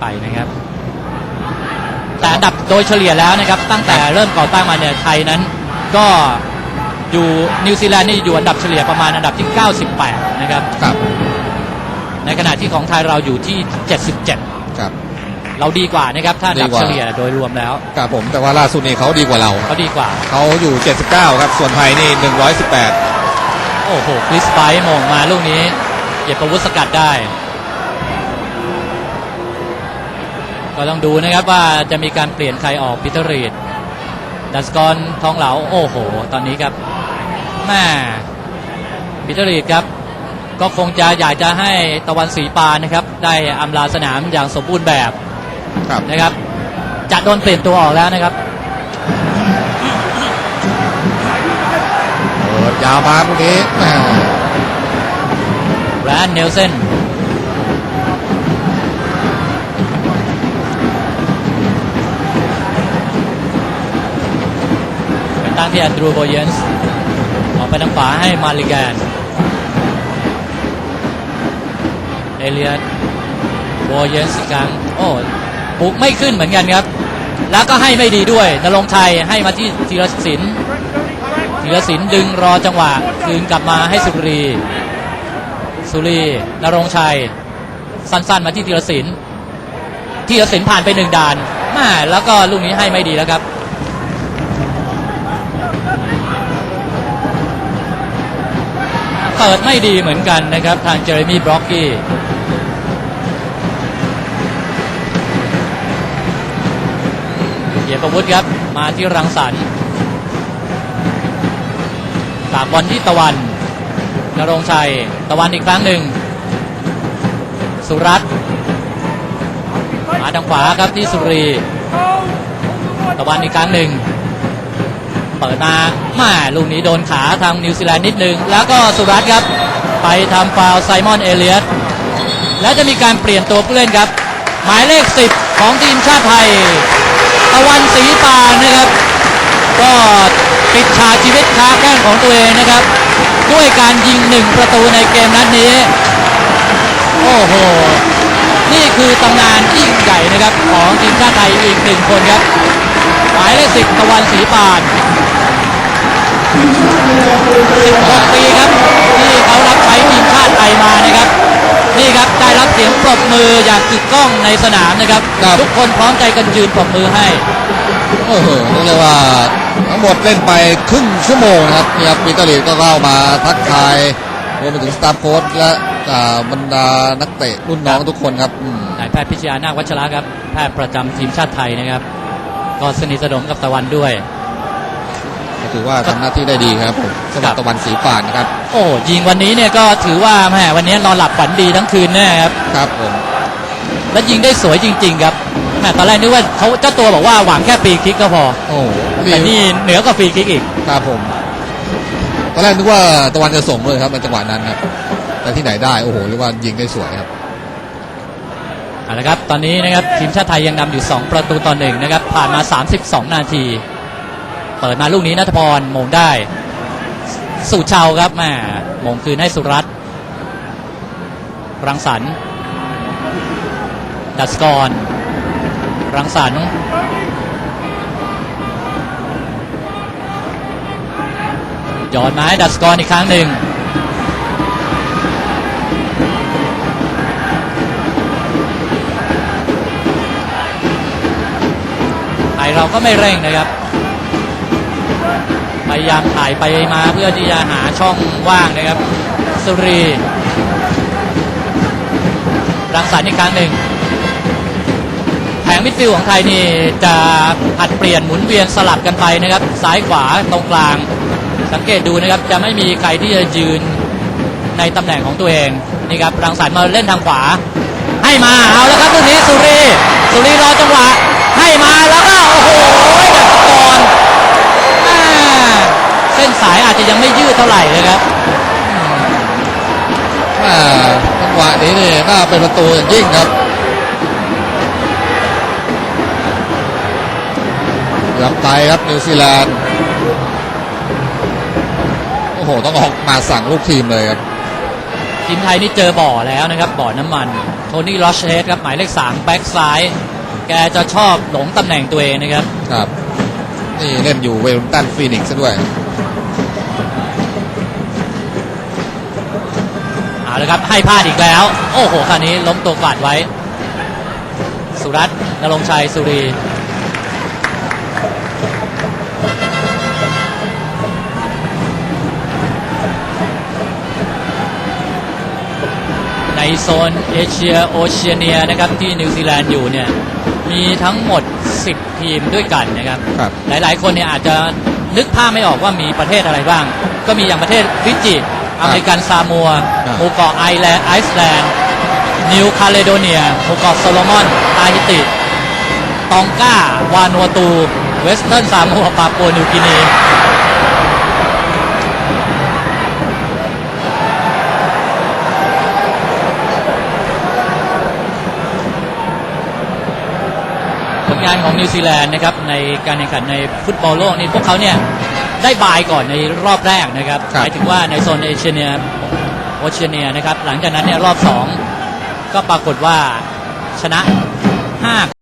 ไปนะครับ แต่อันดับโดยเฉลี่ยแล้วนะครับ ตั้งแต่เริ่มก่อตั้งมาเนี่ยไทยนั้น ก็อยู่นิวซีแลนด์นี่อยู่อันดับเฉลี่ยประมาณอันดับที่ 98 นะครับ ครับ ในขณะที่ของไทยเราอยู่ที่ 77 ครับ เราดีกว่านะครับ ถ้าอันดับดีกว่า เฉลี่ยโดยรวมแล้วครับผมแต่ว่าล่าสุดนี่เขาดีกว่าเรา เขาดีกว่า เขาอยู่ 79 ครับ ส่วนไทยนี่ 118 โอ้โหคริสไบร์มงมาลูกนี้ เก็บประวุธสกัดได้ ก็ต้องดูนะครับว่าจะมีการเปลี่ยนใครออกพิเตอร์รีดดัสกอนทองเหลาโอ้โห ตอนนี้ครับแม่พิเตอร์รีดครับ ก็คงจะอยากจะให้ตะวันสีปานนะครับ ได้อำลาสนามอย่างสมบูรณ์แบบครับนะครับ จะโดนเปลี่ยนตัวออกแล้วนะครับเปิดยาวมาพวกนี้แหม่แบรนด์เนลเซน ที่แอนดรูโบเยนส์ออกไปทางขวาให้มาริแกน เอเลียตโบเยนส์อีกครั้งโอ้บุกไม่ขึ้นเหมือนกันครับ แล้วก็ให้ไม่ดีด้วยนรงค์ชัยให้มาที่ธีรศิลป์ธีรศิลป์ดึงรอจังหวะคืนกลับมาให้สุรี สุรีนรงค์ชัย สั้นๆมาที่ธีรศิลป์ธีรศิลป์ผ่านไปหนึ่งด่านแม่แล้วก็ลูกนี้ให้ไม่ดีแล้วครับ เปิดไม่ดีเหมือนกันนะครับ ทางเจอร์มี่บล็อกกี้เกียรประวุฒิครับ มาที่รังสรรค์ฝากบอลที่ตะวันนรงชัย ตะวันอีกครั้งหนึ่ง สุรัตมาทางขวาครับที่สุรี ตะวันอีกครั้งหนึ่ง เปิดมาแม่ลูกนี้โดนขาทางนิวซีแลนด์นิดนึง แล้วก็สุรัตน์ครับ ไปทำฟาวไซมอนเอเลียสแล้วจะมีการเปลี่ยนตัวผู้เล่นครับ หมายเลข 10 ของทีมชาติไทย ตะวันศรีปานนะครับ ก็ปิดฉากชีวิตค้าแข้งของตัวเองนะครับ ด้วยการยิงหนึ่งประตูในเกมนัดนี้ โอ้โห นี่คือตำนานที่ยิ่งใหญ่นะครับ ของทีมชาติไทยอีกหนึ่งคนครับ หมายเลขสิบตะวันศรีปาน16ปีครับที่เขารับใช้ทีมชาติไทยมานะครับ นี่ครับได้รับเสียงปรบมืออย่างกึกก้องในสนามนะครับ ครับ ทุกคนพร้อมใจกันยืนปรบมือให้ โอ้โหเรียกว่าทั้งหมดเล่นไปครึ่งชั่วโมงนะครับนี่ครับปีเตอร์ลีดก็เข้ามาทักทายรวมไปถึงสตาฟโค้ชและอ่าบรรดานักเตะรุ่นน้องทุกคนครับอืม นายแพทย์พิชยานาควัชระครับ แพทย์ประจำทีมชาติไทยนะครับ ก็สนิทสนมกับตะวันด้วย ก็ถือว่าทำหน้าที่ได้ดีครับผมสำหรับตะวันสีป่านนะครับ โอ้ยิงวันนี้เนี่ยก็ถือว่าแหมวันนี้นอนหลับฝันดีทั้งคืนแน่ครับครับผมและยิงได้สวยจริง ๆ ครับแหมตอนแรกนึกว่าเขาเจ้าตัวบอกว่าหวังแค่ฟรีคิกก็พอโอ้โหแต่นี่เหนือกว่าฟรีคิกอีกครับผมตอนแรกนึกว่าตะวันจะส่งเลยครับในจังหวะนั้นครับแต่ที่ไหนได้โอ้โหเรียกว่ายิงได้สวยครับ เอาละครับ ตอนนี้นะครับทีมชาติไทยยังนำอยู่ 2 ประตูต่อหนึ่งนะครับ ผ่านมา 32 นาที เปิดมาลูกนี้นัทพรมงได้ สุชาวครับแม่มงคืนให้สุรัตน์รังสรรค์ดัสกร รังสรรค์ย้อนมาให้ดัสกรอีกครั้งหนึ่ง เราก็ไม่เร่งนะครับ พยายามถ่ายไปมาเพื่อที่จะหาช่องว่างนะครับ สุรีรังสรรค์อีกครั้งหนึ่งแผงมิดฟิลของไทยนี่จะผัดเปลี่ยนหมุนเวียนสลับกันไปนะครับ ซ้ายขวาตรงกลาง สังเกตดูนะครับจะไม่มีใครที่จะยืนในตำแหน่งของตัวเองนี่ครับรังสรรค์มาเล่นทางขวา ให้มาเอาแล้วครับลูกนี้สุรีรอจังหวะ ให้มาแล้วก็โอ้โหดักกรอ่าเส้นสายอาจจะยังไม่ยืดเท่าไหร่เลยครับอ่าจังหวะนี้นี่น่าเป็นประตูอย่างยิ่งครับเหลือมไตครับนิวซีแลนด์โอ้โห ต้องออกมาสั่งลูกทีมเลยครับ ทีมไทยนี่เจอบ่อแล้วนะครับ บ่อน้ำมัน โทนี่ลอชเฮดครับ หมายเลขสามแบ็กซ้าย แกจะชอบหลงตำแหน่งตัวเองนะครับ ครับ นี่เล่นอยู่เวลตันฟีนิกซ์ซะด้วย เอาละครับให้พลาดอีกแล้ว โอ้โหคราวนี้ล้มตัวกวาดไว้ สุรัตน์นรงค์ชัยสุรีในโซนเอเชียโอเชียเนียนะครับที่นิวซีแลนด์อยู่เนี่ยมีทั้งหมด 10 ทีมด้วยกันนะครับครับหลายๆ คนเนี่ยอาจจะนึกภาพไม่ออกว่ามีประเทศอะไรบ้าง ก็มีอย่างประเทศฟิจิ อเมริกันซามัวครับหมู่เกาะไอแลนด์ไอซ์แลนด์นิวคาเลโดเนียหมู่เกาะโซโลมอนตาฮิติตองก้าวานัวตูเวสเทิร์นซามัวปาปัวนิวกินีผลงานของนิวซีแลนด์นะครับในการแข่งขันในฟุตบอลโลกนี่พวกเขาเนี่ย ได้บายก่อนในรอบแรกนะครับครับหมายถึงว่าในโซนเอเชียเนียโอเชียเนียนะครับหลังจากนั้นเนี่ยรอบสองก็ปรากฏว่าชนะ 5